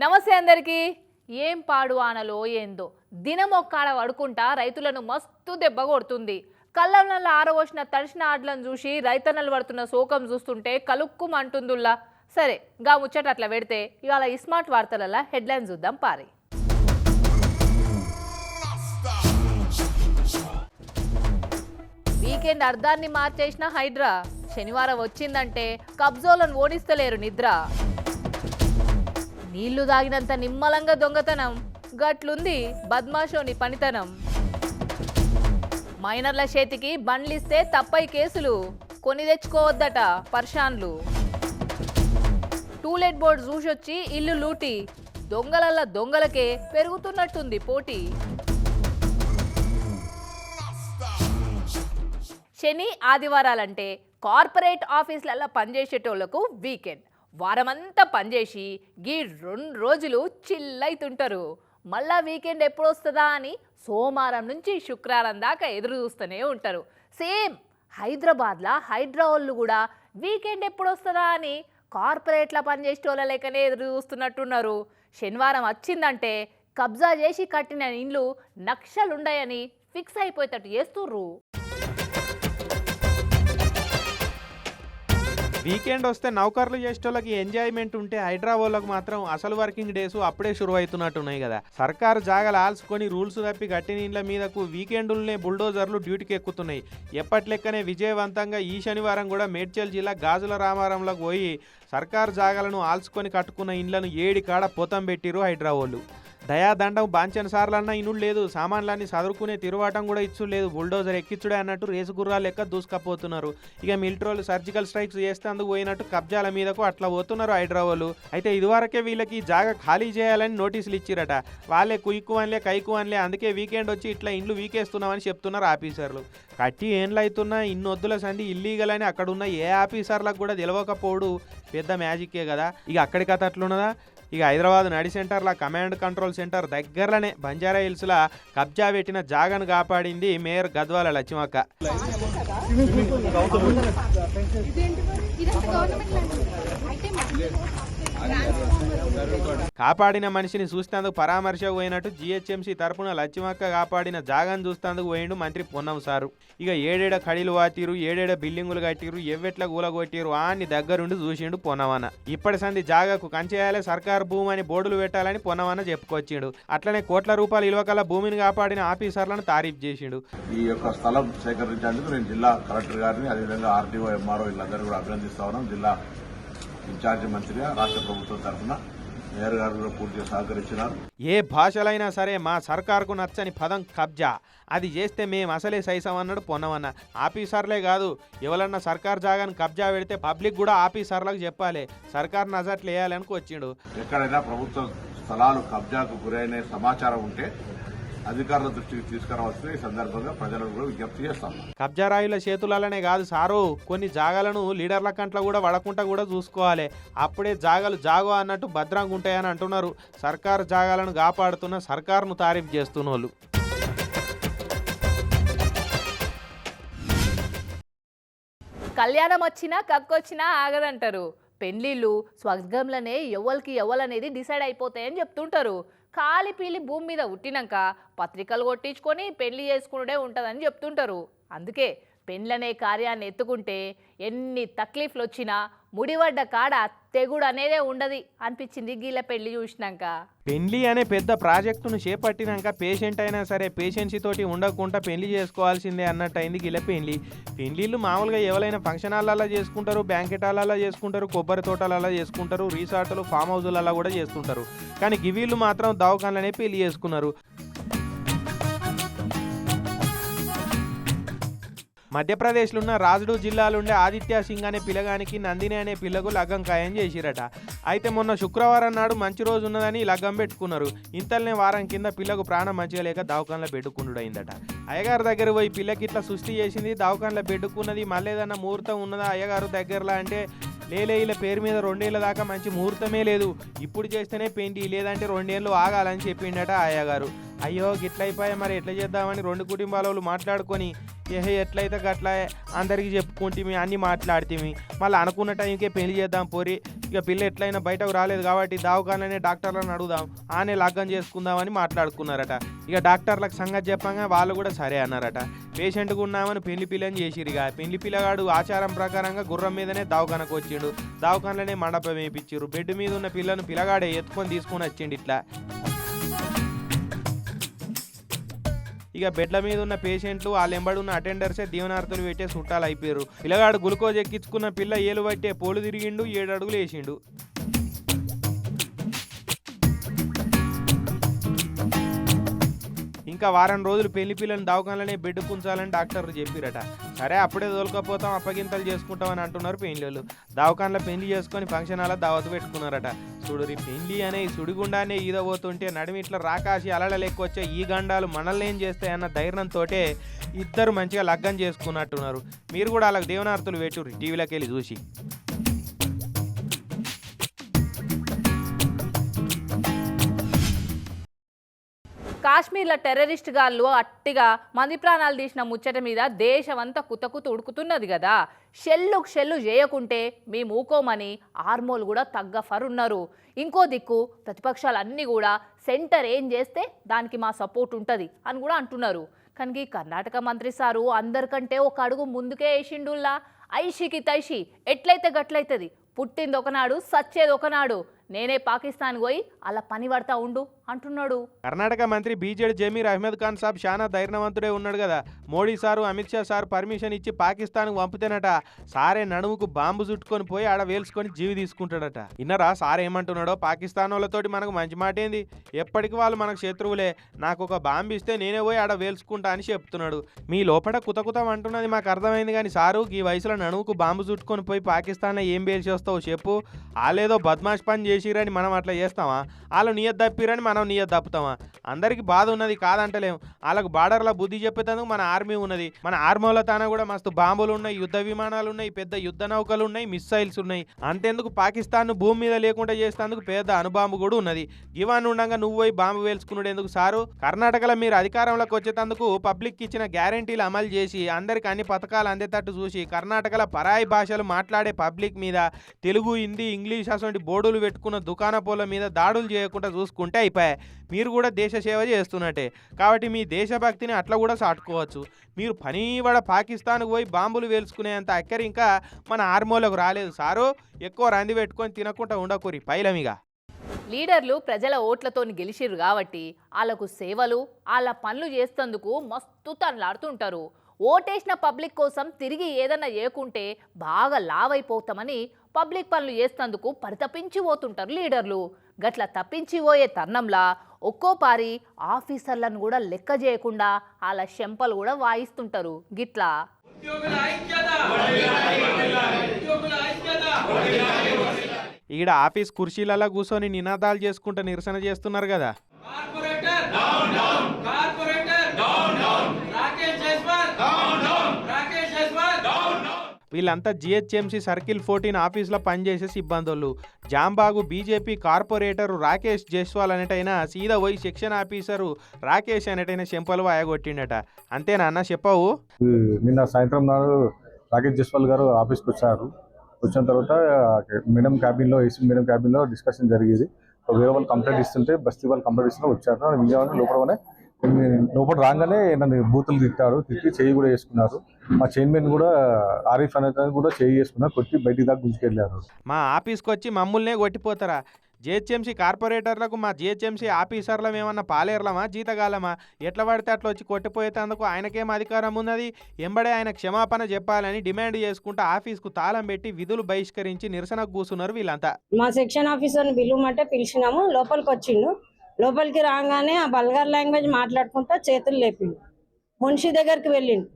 నమస్తే అందరికీ. ఏం పాడు ఆనలో ఏందో. దినం ఒక్కాడ పడుకుంటా రైతులను మస్తు దెబ్బ కొడుతుంది. కళ్ళ నల్ల ఆరవోసిన తడిసిన ఆటలను చూసి రైతన్నలు పడుతున్న శోకం చూస్తుంటే కలుక్కుమంటుందుల్లా. సరే గా ముచ్చట అట్లా పెడితే ఇవాళ ఈ స్మార్ట్ వార్తలలో హెడ్లైన్ చూద్దాం పారి. వీకెండ్ అర్ధాన్ని మార్చేసిన హైడ్రా. శనివారం వచ్చిందంటే కబ్జోలను ఓడిస్తలేరు నిద్ర. నీళ్ళు తాగినంత నిమ్మలంగా దొంగతనం. గట్లుంది బద్మాషోని పనితనం. మైనర్ల చేతికి బండ్లిస్తే తప్పై కేసులు. కొని తెచ్చుకోవద్దట పర్షాన్లు. టూలెట్ బోర్డు చూసొచ్చి ఇల్లు లూటి. దొంగలల్ల దొంగలకే పెరుగుతున్నట్టుంది పోటీ. శని ఆదివారాలంటే కార్పొరేట్ ఆఫీసులలో పనిచేసేటోళ్ళకు వీకెండ్. వారమంతా పనిచేసి గీ రెండు రోజులు చిల్లైతుంటారు. మళ్ళా వీకెండ్ ఎప్పుడు వస్తుందా అని సోమవారం నుంచి శుక్రవారం దాకా ఎదురు చూస్తూనే ఉంటారు. సేమ్ హైదరాబాద్లో హైడ్రా కూడా వీకెండ్ ఎప్పుడు వస్తుందా అని కార్పొరేట్ల పనిచేసేటోళ్ళ లెక్కనే ఎదురు చూస్తున్నట్టున్నారు శనివారం వచ్చిందంటే కబ్జా చేసి కట్టిన ఇండ్లు నక్షలుండయని ఫిక్స్ అయిపోయేటట్టు చేస్తుర్రు. వీకెండ్ వస్తే నౌకర్లు చేసేటోళ్ళకి ఎంజాయ్మెంట్ ఉంటే హైదరాబాద్లోకి మాత్రం అసలు వర్కింగ్ డేస్ అప్పుడే షురు అవుతున్నట్టున్నాయి కదా. సర్కారు జాగలు ఆల్చుకొని రూల్స్ తప్పి గట్టి ఇండ్ల మీదకు వీకెండులనే బుల్డోజర్లు డ్యూటీకి ఎక్కుతున్నాయి. ఎప్పట్లెక్కనే విజయవంతంగా ఈ శనివారం కూడా మేడ్చల్ జిల్లా గాజుల రామారంలోకి పోయి సర్కారు జాగలను ఆల్చుకొని కట్టుకున్న ఇండ్లను ఏడి కాడ పోతం పెట్టిరు హైదరాబాద్లు దయాదండం బాంచన సార్లన్నా ఇనుడు లేదు. సామాన్లన్నీ సదురుకునే తిరువాటం కూడా ఇచ్చు లేదు. బుల్డోజర్ ఎక్కిచ్చుడే అన్నట్టు రేసు గుర్రాలు లెక్క దూసుకపోతున్నారు. ఇక మిలిటరీలు సర్జికల్ స్ట్రైక్స్ చేస్తే అందుకు పోయినట్టు కబ్జాల మీదకు అట్లా పోతున్నారు హైదరాబాద్లు అయితే ఇదివరకే వీళ్ళకి జాగా ఖాళీ చేయాలని నోటీసులు ఇచ్చిరట. వాళ్ళే కుయ్కు అనిలే కైకు అనిలే అందుకే వీకెండ్ వచ్చి ఇట్లా ఇండ్లు వీకేస్తున్నామని చెప్తున్నారు ఆఫీసర్లు. కట్టి ఏండ్లు అవుతున్నా సంధి వద్దుల ఇల్లీగల్ అని అక్కడున్న ఏ ఆఫీసర్లకు కూడా తెలియకపోడు పెద్ద మ్యాజిక్కే కదా. ఇక అక్కడి కథ అట్లున్నదా? ఇక హైదరాబాద్ నడి సెంటర్ల కమాండ్ కంట్రోల్ సెంటర్ దగ్గరలోనే బంజారా హిల్స్లా కబ్జా పెట్టిన జాగను కాపాడింది మేయర్ గద్వాల లక్ష్మక్క. కాపాడిన మనిషిని చూస్తేందుకు పరామర్శ పోయినట్టు జీహెచ్ఎంసీ తరపున లచ్చిమక్క కాపాడిన జాగాను చూస్తేందుకు పోయిండు మంత్రి పొన్నం సారు. ఇక ఏడేడ కడిలు వాతిరు ఏడేడ బిల్డింగులు కట్టిరు ఎవ్వెట్ల కూలగొట్టిరు అని దగ్గరుండి చూసిండు పొన్నవన ఇప్పటి సంది జాగాకు కంచేయాలే సర్కారు భూమి అని బోర్డులు పెట్టాలని పొన్నవన చెప్పుకొచ్చిండు. అట్లనే కోట్ల రూపాయల ఇలువకల భూమిని కాపాడిన ఆఫీసర్లను తారీఫ్ చేసిండు. ఈ యొక్క స్థలం సేకరించేందుకు నేను జిల్లా కలెక్టర్ గారిని అదేవిధంగా ఆర్డీఓ ఎంఆర్ఓ వీళ్ళందరూ కూడా అభినందిస్తా ఉన్నాం. జిల్లా ఇన్ఛార్జి మంత్రిగా రాష్ట్ర ప్రభుత్వం తరఫున మేయర్ గారు పూర్తిగా సహకరించినారు. ఏ భాషలైనా సరే మా సర్కార్కు నచ్చని పదం కబ్జా. అది చేస్తే మేము అసలే సైసం అన్నాడు పొన్నమన్న ఆఫీసర్లే కాదు ఎవరన్నా సర్కార్ జాగాను కబ్జా పెడితే పబ్లిక్ కూడా ఆఫీసర్లకు చెప్పాలి. సర్కార్ నజట్లు వేయాలని వచ్చిండు. ఎక్కడైనా ప్రభుత్వ స్థలాలు కబ్జాకు గురైన సమాచారం ఉంటే అధికారుల దృష్టికి తీసుకురావాల్సిన ఈ సందర్భంగా ప్రజలకు కూడా విజ్ఞప్తి చేస్తాం. కబ్జా రాయుల చేతులనే కాదు సారు కొన్ని జాగాలను లీడర్ల కంట్లో కూడా వడకుండా కూడా చూసుకోవాలి. అప్పుడే జాగాలు జాగో అన్నట్టు భద్రంగా ఉంటాయని అంటున్నారు. సర్కారు జాగాలను కాపాడుతున్న సర్కారును తారీఫ్ చేస్తున్న వాళ్ళు కళ్యాణం వచ్చినా కక్కొచ్చినా ఆగదంటారు. పెళ్ళిళ్ళు స్వర్గంలోనే ఎవరికి ఎవలనేది డిసైడ్ అయిపోతాయని చెప్తుంటారు. కాలి పీలి భూమి మీద ఉట్టినాక పత్రికలు కొట్టించుకొని పెళ్ళి చేసుకునే ఉంటుందని చెప్తుంటారు. అందుకే పెండ్లనే కార్యాన్ని ఎత్తుకుంటే ఎన్ని తక్లీఫ్లు వచ్చినా ముడివడ్డ కాడ తెగుడు అనేదే ఉండదు అనిపించింది గీళ్ళ పెళ్ళి చూసినాక. పెళ్ళి అనే పెద్ద ప్రాజెక్టును చేపట్టినాక పేషెంట్ అయినా సరే పేషెన్సీ తోటి ఉండకుండా పెళ్ళి చేసుకోవాల్సిందే అన్నట్టు అయింది గిల పెళ్ళి పెళ్ళిళ్ళు మామూలుగా ఎవరైనా ఫంక్షన్ హాల్లో చేసుకుంటారు బ్యాంకెట్ హాల్లో చేసుకుంటారు కొబ్బరి తోటలలో చేసుకుంటారు రీసార్ట్లు ఫామ్ హౌజులలో కూడా చేసుకుంటారు కానీ గివీళ్ళు మాత్రం దవాఖాన్లనే పెళ్ళి చేసుకున్నారు. మధ్యప్రదేశ్లో ఉన్న రాజుడు జిల్లాలుండే ఆదిత్య సింగ్ అనే పిల్లగానికి నందిని అనే పిల్లకు లగ్గం ఖాయం చేసిరట. అయితే మొన్న శుక్రవారం నాడు మంచి రోజు ఉన్నదని లగ్గం పెట్టుకున్నారు. ఇంతలోనే వారం కింద పిల్లకు ప్రాణం మంచిగా లేక దవాఖానలో పెట్టుకున్నాడు అయిందట అయ్యగారు దగ్గర పోయి పిల్లకి ఇట్లా సృష్టి చేసింది దవాఖానలో పెట్టుకున్నది మళ్ళీ ఏదన్నా ముహూర్తం ఉన్నదా? అయ్యగారు దగ్గరలో అంటే లేలే ఇలా పేరు మీద రెండేళ్ళ దాకా మంచి ముహూర్తమే లేదు. ఇప్పుడు చేస్తేనే పెయింటి లేదంటే రెండేళ్ళు ఆగాలని చెప్పిండట అయ్యగారు అయ్యో గిట్లయిపోయా మరి ఎట్లా చేద్దామని రెండు కుటుంబాల వాళ్ళు మాట్లాడుకొని ఏహే ఎట్లయితే గట్లా అందరికీ చెప్పుకుంటే అన్నీ మాట్లాడితే మళ్ళీ అనుకున్న టైంకే పెళ్ళి చేద్దాం పోరి. ఇక పిల్ల ఎట్లయినా బయటకు రాలేదు కాబట్టి దావకాననే డాక్టర్లను అడుగుదాం ఆనే లగ్గం చేసుకుందామని మాట్లాడుకున్నారట. ఇక డాక్టర్లకు సంగతి చెప్పంగా వాళ్ళు కూడా సరే అన్నారట. పేషెంట్కు ఉన్నామని పెళ్ళి పిల్లని చేసిరు ఇక. పెళ్ళి పిల్లగాడు ఆచారం ప్రకారంగా గుర్రం మీదనే దవాఖానకు వచ్చిండు. దావకానలోనే మండపం వేయించారు బెడ్ మీద ఉన్న పిల్లను పిల్లగాడే ఎత్తుకొని తీసుకొని వచ్చిండు ఇట్లా. ఇక బెడ్ల మీద ఉన్న పేషెంట్లు వాళ్ళ ఎంబడి ఉన్న అటెండర్సే దీవనార్థులు పెట్టే చుట్టాలు అయిపోయారు. పిల్లగాడు గ్లూకోజ్ ఎక్కించుకున్న పిల్ల ఏలు పట్టే పోలు తిరిగిండు ఏడు అడుగులు వేసిండు. ఇంకా వారం రోజులు పెళ్ళి పిల్లని దవాఖానలోనే బెడ్ కుంచాలని డాక్టర్లు చెప్పిరట. సరే అప్పుడే తోలుకపోతాం అప్పగింతలు చేసుకుంటాం అని అంటున్నారు పెళ్ళిళ్ళు దవాఖానలో పెళ్ళి చేసుకొని ఫంక్షన్ అలా దావత్ పెట్టుకున్నారట. చూడురి పెళ్ళి అనే సుడిగుండానే సుడిగుండానే ఈదబోతుంటే నడిమి ఇట్లా రాకాసి అలడలు లెక్క వచ్చే ఈ గండాలు మనల్ని ఏం చేస్తాయన్న ధైర్యంతో ఇద్దరు మంచిగా లగ్గం చేసుకున్నట్టున్నారు. మీరు కూడా అలాగ దేవనార్థులు పెట్టుర్రి టీవీలోకి వెళ్ళి చూసి. కాశ్మీర్లో టెర్రరిస్ట్ గాళ్ళు అట్టిగా మంది ప్రాణాలు తీసిన ముచ్చట మీద దేశమంతా కుతకుత ఉడుకుతున్నది కదా షెల్లు షెల్లు చేయకుంటే మేము ఊకోమని ఆర్మోలు కూడా తగ్గఫరున్నారు. ఇంకో దిక్కు ప్రతిపక్షాలు అన్నీ కూడా సెంటర్ ఏం చేస్తే దానికి మా సపోర్ట్ ఉంటుంది అని కూడా అంటున్నారు. కానీ కర్ణాటక మంత్రి సారు అందరికంటే ఒక అడుగు ముందుకే వేసిండుల్లా ఐషికి తైషి ఎట్లయితే గట్లయితుంది. పుట్టింది ఒకనాడు సచ్చేది ఒకనాడు నేనే పాకిస్తాన్ పోయి అలా పని పడతా ఉండు అంటున్నాడు. కర్ణాటక మంత్రి బీజేడీ జమీర్ అహ్మద్ ఖాన్ సాబ్ చాలా ధైర్యవంతుడే ఉన్నాడు కదా. Modi sir Amit Shah sir permission ఇచ్చి పాకిస్తాన్కు పంపుతేనట. సారే నడుముకు బాంబు చుట్టుకొని పోయి ఆడ వేల్చుకొని జీవి తీసుకుంటాడట. ఇన్నరా సార్ ఏమంటున్నాడో? పాకిస్తాన్ వాళ్ళతోటి మనకు మంచి మాట ఏంది ఎప్పటికి వాళ్ళు మనకు శత్రువులే. నాకు ఒక బాంబు ఇస్తే నేనే పోయి ఆడ వేల్చుకుంటా అని చెప్తున్నాడు. మీ లోపల కుతకుతం అంటున్నది మాకు అర్థమైంది కానీ సారు ఈ వయసులో నడుముకు బాంబు చుట్టుకొని పోయి పాకిస్తాన్లో ఏం వేల్చి వస్తావు చెప్పు. వాళ్ళేదో బద్మాష్ పని చేసి చేసిరని మనం అట్లా చేస్తామా? వాళ్ళు నియత్ తప్పిరని మనం నియత్ తప్పుతామా అందరికి బాధ ఉన్నది కాదంటలేం. వాళ్ళకు బార్డర్లో బుద్ధి చెప్పేందుకు మన ఆర్మీ ఉన్నది. మన ఆర్మీల తాన కూడా మస్తు బాంబులు ఉన్నాయి యుద్ధ విమానాలు ఉన్నాయి పెద్ద యుద్ధ నౌకలు ఉన్నాయి మిస్సైల్స్ ఉన్నాయి. అంతెందుకు పాకిస్తాన్ భూమి మీద లేకుండా చేసేందుకు పెద్ద అనుబాంబు కూడా ఉన్నది. గివాన్ ఉండగా నువ్వు పోయి బాంబు వేల్చుకున్నాడు ఎందుకు సారు? కర్ణాటకలో మీరు అధికారంలోకి వచ్చేటందుకు పబ్లిక్ ఇచ్చిన గ్యారంటీలు అమలు చేసి అందరికి అన్ని పథకాలు అందేటట్టు చూసి కర్ణాటకలో పరాయి భాషలు మాట్లాడే పబ్లిక్ మీద తెలుగు హిందీ ఇంగ్లీష్ అటువంటి బోర్డులు పెట్టుకుని దుకాణ దుకాణపోల మీద దాడులు చేయకుండా చూసుకుంటే అయిపోయాయి. మీరు కూడా దేశ సేవ చేస్తున్నట్టే. కాబట్టి మీ దేశభక్తిని అట్లా కూడా సాటుకోవచ్చు మీరు పనివడ పాకిస్తాన్కు పోయి బాంబులు వేల్చుకునేంత అక్కరి ఇంకా మన ఆర్మోలకు రాలేదు సారు. ఎక్కువ రంది పెట్టుకొని తినకుండా ఉండకూరి పైలమిగా. లీడర్లు ప్రజల ఓట్లతోని గెలిచిర్రు కాబట్టి వాళ్ళకు సేవలు వాళ్ళ పనులు చేస్తందుకు మస్తు తనలాడుతుంటారు ఓటేసిన పబ్లిక్ కోసం తిరిగి ఏదన్నా చేయకుంటే బాగా లావైపోతామని పబ్లిక్ పనులు చేస్తందుకు పరితపించి పోతుంటారు లీడర్లు. గట్ల తప్పించి పోయే తరుణంలా ఒక్కో పారి ఆఫీసర్లను కూడా లెక్క చేయకుండా వాళ్ళ శంపలు కూడా వాయిస్తుంటారు. గిట్లా. ఉద్యోగుల ఐక్యత! ఉద్యోగుల ఐక్యత! ఈడ ఆఫీస్ కుర్చీలలో కూర్చొని నినాదాలు చేసుకుంటూ నిరసన చేస్తున్నారు కదా corporator down down corporator down down Rakesh Jaiswal down down Rakesh Jaiswal down down వీళ్ళంతా జిహెచ్ఎంసీ సర్కిల్ ఫోర్టీన్ ఆఫీస్లో పనిచేసే సిబ్బందులు జాంబాగు బీజేపీ కార్పొరేటర్ రాకేష్ జైస్వాల్ అనేటైనా సీదా పోయి సెక్షన్ ఆఫీసరు రాకేష్ అనేటైనా చెంపలు వాయగొట్టిండట. అంతేనా అన్న చెప్పవు? నిన్న సాయంత్రం నాడు రాకేష్ జైస్వాల్ గారు ఆఫీస్కి వచ్చారు. వచ్చిన తర్వాత మేడం క్యాబిన్లో ఏసీ మేడం క్యాబిన్లో డిస్కషన్ జరిగేది. వేరే వాళ్ళు కంప్లైంట్ ఇస్తుంటే బస్తీ వాళ్ళు కంప్లైంట్ ఇస్తుంటే వచ్చారు. విజయవాడ లోపలనే లోపల రాగానే నన్ను బూతులు తిట్టారు తిట్టి చేయి కూడా వేసుకున్నారు. మా చైర్మన్ కూడా ఆరిఫ్ అనేది కూడా చేయి వేసుకున్నారు కొట్టి బయటికి దాకా గుంజుకెళ్ళారు. మా ఆఫీస్కి వచ్చి మమ్మల్నే కొట్టిపోతారా? జిహెచ్ఎంసీ కార్పొరేటర్లకు మా జిహెచ్ఎంసీ ఆఫీసర్లం ఏమన్నా పాలేర్లమా జీతగాలమా ఎట్లా పడితే అట్లా వచ్చి కొట్టిపోయేందుకు ఆయనకేం అధికారం ఉన్నది? ఎంబడే ఆయన క్షమాపణ చెప్పాలని డిమాండ్ చేసుకుంటూ ఆఫీస్కు తాళం పెట్టి విధులు బహిష్కరించి నిరసనకు కూర్చున్నారు వీళ్ళంతా. మా సెక్షన్ ఆఫీసర్ని పిలువమంటే పిలిచినాము లోపలికి వచ్చిండు లోపలికి రాగానే ఆ బల్గార్ లాంగ్వేజ్ మాట్లాడుకుంటా చేతులు లేపిండు. మున్షి దగ్గరికి వెళ్ళిండు.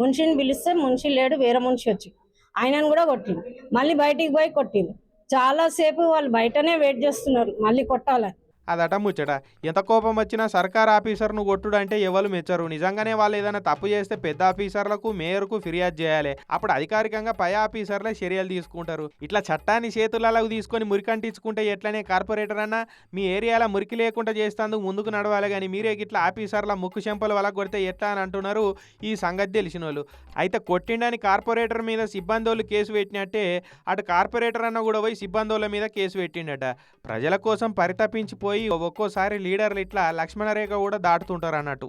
మున్షిని పిలిస్తే మున్షి లేడు వేరే మున్షి వచ్చి ఆయనను కూడా కొట్టిండు. మళ్ళీ బయటికి పోయి కొట్టిండు. చాలాసేపు వాళ్ళు బయటనే వెయిట్ చేస్తున్నారు. మళ్ళీ కొట్టాలని. అదట ముచ్చట. ఎంత కోపం వచ్చినా సర్కార్ ఆఫీసర్ను కొట్టుడు అంటే ఎవరు మెచ్చరు? నిజంగానే వాళ్ళు ఏదైనా తప్పు చేస్తే పెద్ద ఆఫీసర్లకు మేయర్కు ఫిర్యాదు చేయాలి. అప్పుడు అధికారికంగా పై ఆఫీసర్లే చర్యలు తీసుకుంటారు. ఇట్లా చట్టాన్ని చేతులలో తీసుకొని మురికంటించుకుంటే ఎట్లనే కార్పొరేటర్ అన్న మీ ఏరియాలో మురికి లేకుండా చేస్తేందుకు ముందుకు నడవాలి కానీ మీరే ఇట్లా ఆఫీసర్ల ముక్కు చెంపలు వల్ల కొడితే ఎట్లా అని అంటున్నారు ఈ సంగతి తెలిసిన వాళ్ళు అయితే కొట్టిండని కార్పొరేటర్ మీద సిబ్బందులు కేసు పెట్టినట్టే అటు కార్పొరేటర్ అన్న కూడా పోయి సిబ్బందుల మీద కేసు పెట్టిండట. ప్రజల కోసం పరితపించిపోయి ఒక్కోసారి లీడర్లు ఇట్లా లక్ష్మణ రేఖ కూడా దాటుతుంటారు అన్నట్టు.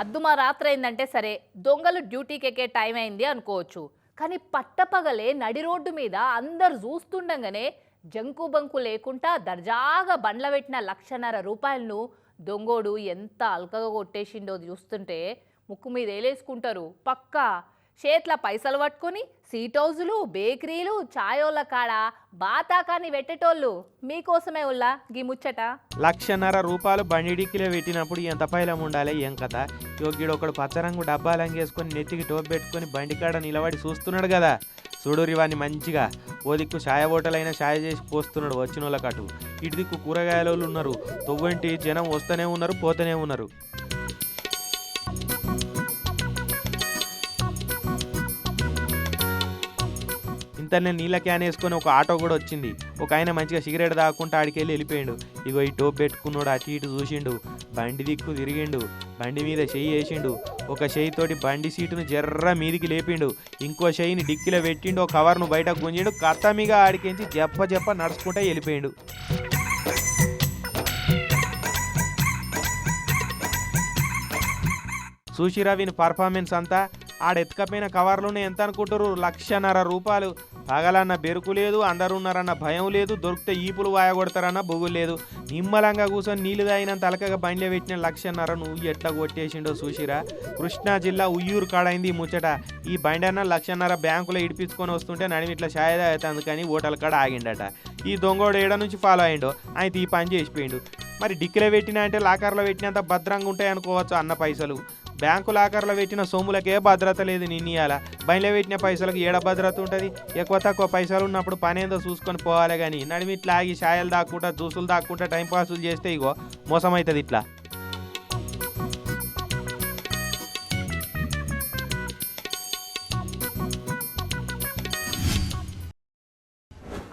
అద్దుమా రాత్రి అయిందంటే సరే దొంగలు డ్యూటీకి ఎక్కే టైం అయింది అనుకోవచ్చు. కానీ పట్టపగలే నడి రోడ్డు మీద అందరు చూస్తుండగానే జంకు బంకు లేకుండా దర్జాగా బండ్ల పెట్టిన లక్షన్నర రూపాయలను దొంగోడు ఎంత అల్కగా కొట్టేసిండో చూస్తుంటే ముక్కు మీద వేలేసుకుంటారు పక్కా చేతుల పైసలు పట్టుకొని సీట్ హౌజులు బేకరీలు చాయోళ్ళ కాడ బాతాకాన్ని పెట్టేటోళ్ళు. మీకోసమే ఉల్లా గీ ముచ్చట? లక్షన్నర రూపాయలు బండిడికిలో పెట్టినప్పుడు ఎంత పైలం ఉండాలి ఏం కథ? యోగ్యుడు ఒకడు పచ్చరంగు డబ్బాలంగేసుకొని నెత్తికి టోప్ పెట్టుకొని బండి కాడ నిలబడి చూస్తున్నాడు కదా చూడురి వాడిని మంచిగా. ఓ దిక్కు ఛాయ హోటలైనా ఛాయ చేసి పోస్తున్నాడు వచ్చిన వాళ్ళ కాటు. ఇటు దిక్కు కూరగాయల వాళ్ళు ఉన్నారు. తొవ్వంటి జనం వస్తూనే ఉన్నారు పోతూనే ఉన్నారు. ఇంతనే నీళ్ళ క్యాన్ వేసుకొని ఒక ఆటో కూడా వచ్చింది. ఒక ఆయన మంచిగా సిగరెట్ దాక్కుంటూ ఆడికెళ్ళి వెళ్ళిపోయాడు. ఇగో ఈ టోప్ పెట్టుకున్నాడు అటు ఇటు చూసిండు. బండి దిక్కు తిరిగిండు. బండి మీద చెయ్యి వేసిండు. ఒక చెయ్యితోటి బండి సీటును జర్ర మీదికి లేపిండు. ఇంకో చెయ్యిని డిక్కిలో పెట్టిండు. ఒక కవర్ను బయటకు గుంజిండు. కత్తమిగా ఆడికించి జప్ప జప్ప నడుచుకుంటే వెళ్ళిపోయాడు. చూసిరా వీని పర్ఫార్మెన్స్ అంతా ఆడెత్తుకపోయిన కవర్లోనే ఎంత అనుకుంటారు లక్షన్నర రూపాయలు. పగలన్న బెరుకు లేదు అందరున్నారన్న భయం లేదు దొరికితే ఈపులు వాయగొడతారన్న బొగులు లేదు. నిమ్మలంగా కూర్చొని నీళ్ళు తాగినంత అలకగా బండిలో పెట్టిన లక్షన్నర నువ్వు ఎట్లా కొట్టేసిండో చూసిరా? కృష్ణా జిల్లా ఉయ్యూరు కాడైంది ముచ్చట. ఈ బండి అన్న లక్షన్నర బ్యాంకులో ఇడిపించుకొని వస్తుంటే నడిమి ఇట్లా షాయద అవుతుంది కానీ ఓటల కాడ ఆగిండట. ఈ దొంగోడు ఏడ నుంచి ఫాలో అయిండో? ఆయన ఈ పని చేసిపోయిండు. మరి డిక్కిలో పెట్టినా అంటే లాకర్లో పెట్టినంత భద్రంగా ఉంటాయి అనుకోవచ్చు అన్న పైసలు. బ్యాంకు లాకర్లో పెట్టిన సొమ్ములకే భద్రత లేదు నిన్నయాల బయలు పెట్టిన పైసలకు ఏడ భద్రత ఉంటుంది? ఎక్కువ తక్కువ పైసలు ఉన్నప్పుడు పనేందో చూసుకొని పోవాలి కానీ నడిమి ఇట్లా ఆగి షాయలు దాక్కుంటా జ్యూసులు దాక్కుంటా టైం పాసులు చేస్తే ఇగో మోసం అవుతుంది ఇట్లా.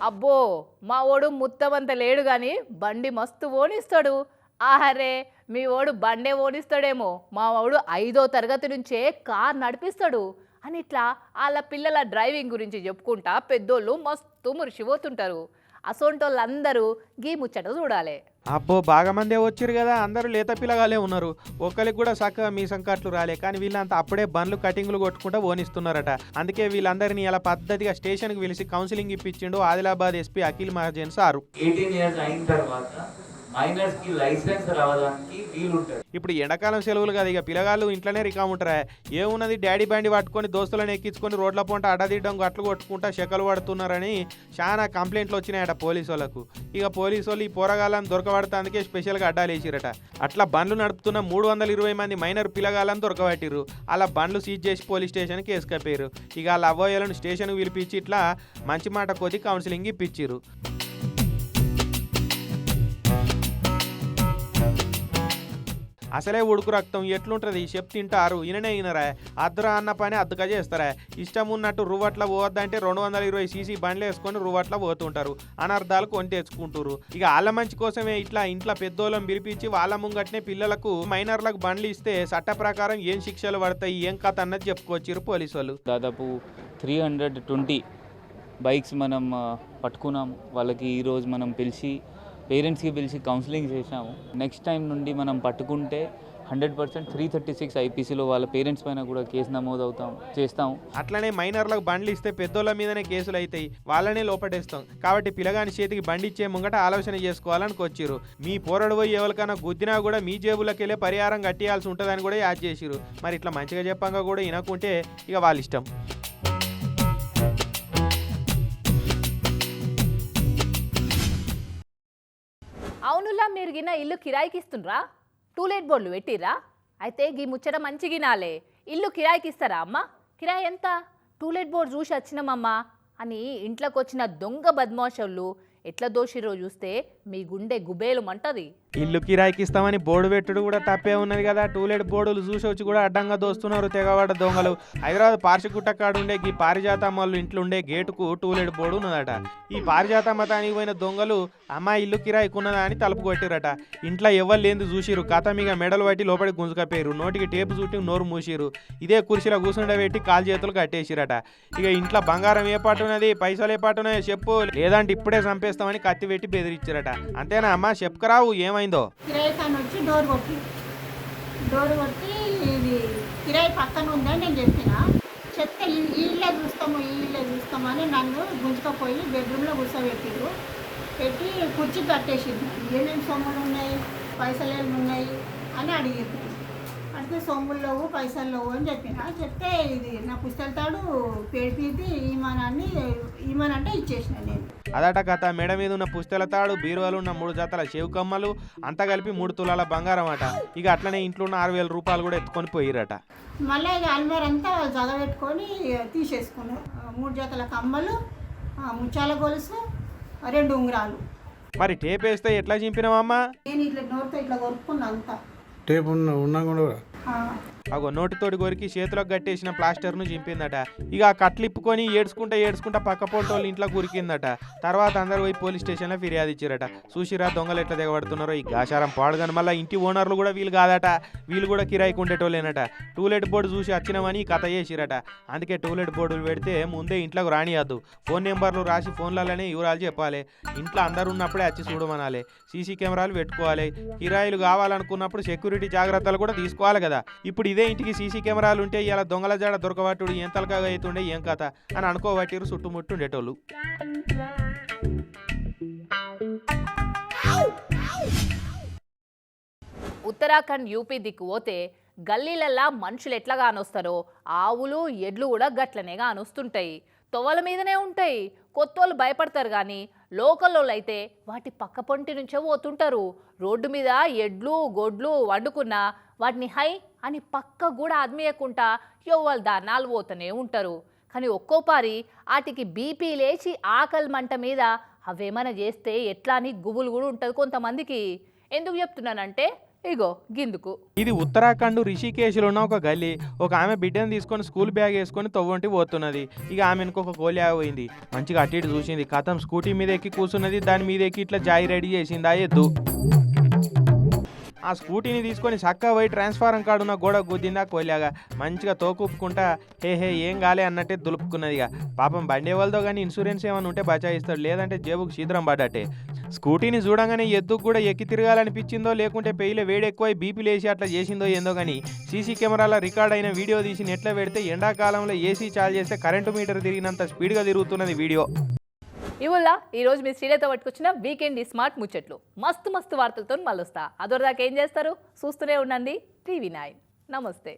అబ్బో మా ఓడు ముత్తమంత లేడు గాని బండి మస్తు ఓనిస్తాడు. ఆహరే మీ ఓడు బండే ఓడిస్తాడేమో మా వాడు ఐదో తరగతి నుంచే కార్ నడిపిస్తాడు అని ఇట్లా వాళ్ళ పిల్లల డ్రైవింగ్ గురించి చెప్పుకుంటా పెద్దోళ్ళు మస్తు మురిసిపోతుంటారు. అసొంటోళ్ళందరూ గీ ముచ్చట చూడాలి. అబ్బో బాగా మందే వచ్చారు కదా అందరూ లేత పిల్లగాలే ఉన్నారు. ఒక్కరికి కూడా చక్కగా మీ సంకట్లు రాలే కానీ వీళ్ళంతా అప్పుడే బండ్లు కటింగ్లు కొట్టుకుంటా ఓనిస్తున్నారట అందుకే వీళ్ళందరినీ ఇలా పద్ధతిగా స్టేషన్కి పిలిచి counselling ఇప్పించిండు Adilabad SP Akhil Mahajan sir. Eighteen years అయిన తర్వాత మైనర్స్కి లైసెన్స్ రావడానికి వీలుంటది. ఇప్పుడు ఎండాకాలం సెలవులు కదా ఇక పిల్లగాళ్ళు ఇంట్లోనే రికా ఉంటారా? ఏమున్నది డాడీ బండి పట్టుకొని దోస్తులను ఎక్కించుకొని రోడ్ల పంట అడదీయడం గట్లు కొట్టుకుంటా శకలు పడుతున్నారని చాలా కంప్లైంట్లు వచ్చినాయట పోలీసు వాళ్ళకు. ఇక పోలీసు వాళ్ళు ఈ పోరగాళ్ళని దొరకబడతాందుకే స్పెషల్గా అడ్డాలు వేసిరట. అట్లా బండ్లు నడుపుతున్న మూడు వందల ఇరవై మంది మైనర్ పిల్లగాళ్ళని దొరకబట్టిరు అలా బండ్లు సీజ్ చేసి పోలీస్ స్టేషన్కి వేసుకపోయారు ఇక వాళ్ళ అవ్వయ్యలను స్టేషన్కి పిలిపించి ఇట్లా మంచి మాట కొద్ది కౌన్సిలింగ్ ఇప్పించారు అసలే ఉడుకు రక్తం ఎట్లుంటుంది? చెప్ తింటారు. ఈయననే ఈయనరా. అద్దరా అన్న పని అద్దగా చేస్తారా. ఇష్టం ఉన్నట్టు రువట్ల పోవద్దంటే రెండు వందల ఇరవై సీసీ బండ్లు వేసుకొని రువట్ల పోతుంటారు. అనర్థాలు కొని తెచ్చుకుంటారు ఇక వాళ్ళ మంచి కోసమే ఇట్లా ఇంట్లో పెద్దోళ్ళం పిలిపించి వాళ్ళ ముంగట్నే పిల్లలకు మైనర్లకు బండ్లు ఇస్తే చట్ట ప్రకారం ఏం శిక్షలు పడతాయి? ఏం కథ అన్నది చెప్పుకొచ్చారు పోలీసు వాళ్ళు దాదాపు త్రీ హండ్రెడ్ ట్వంటీ బైక్స్ మనం పట్టుకున్నాం వాళ్ళకి ఈరోజు మనం పిలిచి పేరెంట్స్కి పిలిచి కౌన్సిలింగ్ చేశాము. నెక్స్ట్ టైం నుండి మనం పట్టుకుంటే hundred percent three thirty six ఐపీసీలో వాళ్ళ పేరెంట్స్ పైన కూడా కేసు నమోదు అవుతాం చేస్తాం. అట్లనే మైనర్లకు బండ్లు ఇస్తే పెద్దోళ్ళ మీదనే కేసులు అవుతాయి. వాళ్ళనే లోపటేస్తాం. కాబట్టి పిల్లగాని చేతికి బండి ఇచ్చే ముంగట ఆలోచన చేసుకోవాలని వచ్చిర్రు మీ పోరడు పోయి ఎవరికైనా గుద్దినా కూడా మీ జేబులోకి వెళ్ళే పరిహారం కట్టియాల్సి ఉంటుందని కూడా యాడ్ చేసిరు మరి ఇట్లా మంచిగా చెప్పంగా కూడా వినకుంటే ఇక వాళ్ళ ఇష్టం అవునులా మీరు గిన్న ఇల్లు కిరాయికి ఇస్తుండ్రా టూలెట్ బోర్డులు పెట్టిర్రా? అయితే గీ ముచ్చట మంచి గినాలే ఇల్లు కిరాయికి ఇస్తారా అమ్మ? కిరాయి ఎంత? టూలెట్ బోర్డు చూసి వచ్చినామమ్మా అని ఇంట్లోకి వచ్చిన దొంగ బద్మాషులు ఎట్లా దోషిరో చూస్తే మీ గుండె గుబేలు మంటది ఇల్లు కిరాయికి ఇస్తామని బోర్డు పెట్టుడు కూడా తప్పే ఉన్నది కదా. టూలెట్ బోర్డులు చూసి వచ్చి కూడా అడ్డంగా దోస్తున్నారు తెగవాడ దొంగలు. హైదరాబాద్ పార్షిగుట్ట కాడ ఉండే ఈ పారిజాత వాళ్ళు ఇంట్లో ఉండే గేటుకు టూలెట్ బోర్డు ఉన్నదట. ఈ పారిజాతమ్మ తానికి పోయిన దొంగలు అమ్మ ఇల్లు కిరాయికి ఉన్నదా అని తలుపు కొట్టిరట. ఇంట్లో ఎవరు లేని చూసిరు కథ మీద మెడలు పట్టి లోపలికి గుంజుకపోయారు నోటికి టేపు చుట్టి నోరు మూసిరు ఇదే కుర్చీలో కూర్చుండబెట్టి కాలు చేతులు కట్టేసిరట. ఇక ఇంట్లో బంగారం ఏ పాటు ఉన్నది? పైసలు ఏ పాటు ఉన్నాయో చెప్పు. లేదంటే ఇప్పుడే చంపేస్తామని కత్తి పెట్టి బెదిరించారట. అంతేనా అమ్మా? చెప్పుకరావు ఏమైందో? కిరాయి వచ్చి డోర్ కొట్టి డోర్ కొట్టి ఇది కిరాయి పక్కన ఉందని నేను చెప్పిన. చెప్తే ఈ ఇల్లే చూస్తాము ఈ ఇల్లే చూస్తాము అని నన్ను గుంజుకపోయి బెడ్రూమ్లో కూర్చోబెట్టిరు పెట్టి కుర్చీ కట్టేసింది. ఏమేమి సొమ్ములు ఉన్నాయి? పైసలు ఏమి ఉన్నాయి? అని అడిగింది. అంటే సొమ్ములు లేవు పైసలు లేవు అని చెప్పిన చెప్తే ఇది నా పుస్తకాలు పెడితే ఈమానాన్ని ఈమానంటే ఇచ్చేసిన నేను. అదట కథ. మెడ మీద ఉన్న పుస్తెల తాడు బీరువాలు ఉన్న మూడు జతల చెవు కమ్మలు అంతా కలిపి మూడు తులాల బంగారం అట. ఇక అట్లనే ఇంట్లో ఉన్న ఆరు వేల రూపాయలు కూడా ఎత్తుకొని పోయిరట. మళ్ళీ ఇక అల్మార్ అంతా జగబెట్టుకొని తీసేసుకున్నాం మూడు జతల కమ్మలు ఆ, ముత్యాల గొలుసు రెండు ఉంగరాలు. మరి టేప్ వేస్తే ఎట్లా చింపినావమ్మా? నేను ఇట్లా నోటితో ఇట్లా కొరుక్కున్నా అంతా. టేప్ ఉన్న ఉన్నా కూడా ఆ, అగో నోటితోటి కొరికి చేతిలోకి కట్టేసిన ప్లాస్టర్ను చింపిందట. ఇక ఆ కట్లు ఇప్పుకొని ఏడ్చుకుంటా ఏడ్చుకుంటా పక్క పోటోళ్ళు ఇంట్లో కురికిందట తర్వాత అందరూ పోయి పోలీస్ స్టేషన్లో ఫిర్యాదు ఇచ్చారట. చూసిరా దొంగలు ఎట్లా దిగబడుతున్నారో ఈ గాశారం పాడుగాని మళ్ళీ ఇంటి ఓనర్లు కూడా వీలు కాదట. వీళ్ళు కూడా కిరాయికి ఉండేటోళ్ళేనట. టూలెట్ బోర్డు చూసి వచ్చినామని కథ చేసిరట. అందుకే టూలెట్ బోర్డులు పెడితే ముందే ఇంట్లోకి రానియద్దు. ఫోన్ నెంబర్లు రాసి ఫోన్లలోనే వివరాలు చెప్పాలి. ఇంట్లో అందరు ఉన్నప్పుడే వచ్చి చూడమనాలి. సీసీ కెమెరాలు పెట్టుకోవాలి. కిరాయిలు కావాలనుకున్నప్పుడు సెక్యూరిటీ జాగ్రత్తలు కూడా తీసుకోవాలి కదా. ఇప్పుడు ఇదే ఇంటికి సీసీ కెమెరాలు ఉంటే ఇలా దొంగల జాడ దొరకవాటుడు ఏం తలకాగా అవుతుండే ఏం కథ అని అనుకోవట్టిరు చుట్టుముట్టు ఉండేటోళ్ళు ఉత్తరాఖండ్ యూపీ దిక్కు పోతే గల్లీలల్లా మనుషులు ఎట్లా కానొస్తారో ఆవులు ఎడ్లు కూడా గట్లనే కానొస్తుంటాయి తొవ్వల మీదనే ఉంటాయి. కొత్తోళ్ళు భయపడతారు కానీ లోకల్లో అయితే వాటి పక్క పొంటి నుంచే పోతుంటారు. రోడ్డు మీద ఎడ్లు గొడ్లు వండుకున్నా వాటిని హై అని పక్క కూడా ఆద్మీయకుండా ఎవ్వరు దానాలు పోతూనే ఉంటారు. కానీ ఒక్కోపారి వాటికి బీపీ లేచి ఆకలి మంట మీద అవేమైనా చేస్తే ఎట్లా అని గుబులు కూడా ఉంటుంది కొంతమందికి. ఎందుకు చెప్తున్నానంటే ఇగో గిందుకు. ఇది ఉత్తరాఖండ్ రిషికేశ్లో ఉన్న ఒక గల్లీ. ఒక ఆమె బిడ్డను తీసుకొని స్కూల్ బ్యాగ్ వేసుకొని తవ్వంటి పోతున్నది. ఇక ఆమెకు ఒక గోలి పోయింది. మంచిగా అటు ఇటు చూసింది. కథం స్కూటీ మీద ఎక్కి కూర్చున్నది. దాని మీద ఎక్కి ఇట్లా జాయి రెడీ చేసింది? ఆ ఎద్దు. ఆ స్కూటీని తీసుకొని చక్కా పోయి ట్రాన్స్ఫారం కాడున్న గోడ గుద్దిందా కోలాగా మంచిగా తోకుప్పుకుంటా హే హే ఏం కాలే అన్నట్టే దులుపుకున్నది ఇక. పాపం బండి వాళ్ళతో కానీ ఇన్సూరెన్స్ ఏమైనా ఉంటే బచాయిస్తాడు లేదంటే జేబుకు శీద్రం పడ్డట్టే. స్కూటీని చూడంగానే ఎద్దుకు కూడా ఎక్కి తిరగాలనిపించిందో లేకుంటే పెయిలో వేడి ఎక్కువై బీపీ లేసి అట్లా చేసిందో ఏందో కానీ సీసీ కెమెరాల రికార్డ్ అయిన వీడియో తీసి నెట్లో పెడితే ఎండాకాలంలో ఏసీ చార్జ్ చేస్తే కరెంటు మీటర్ తిరిగినంత స్పీడ్గా తిరుగుతున్నది వీడియో. ఇవల్ల ఈరోజు మీ శ్రీలతో పట్టుకొచ్చిన వీకెండ్ ఈ స్మార్ట్ ముచ్చట్లు. మస్తు మస్తు వార్తలతో మళ్ళొస్తా. అదొరదాక ఏం చేస్తారు? చూస్తూనే ఉండండి. TV nine. నమస్తే.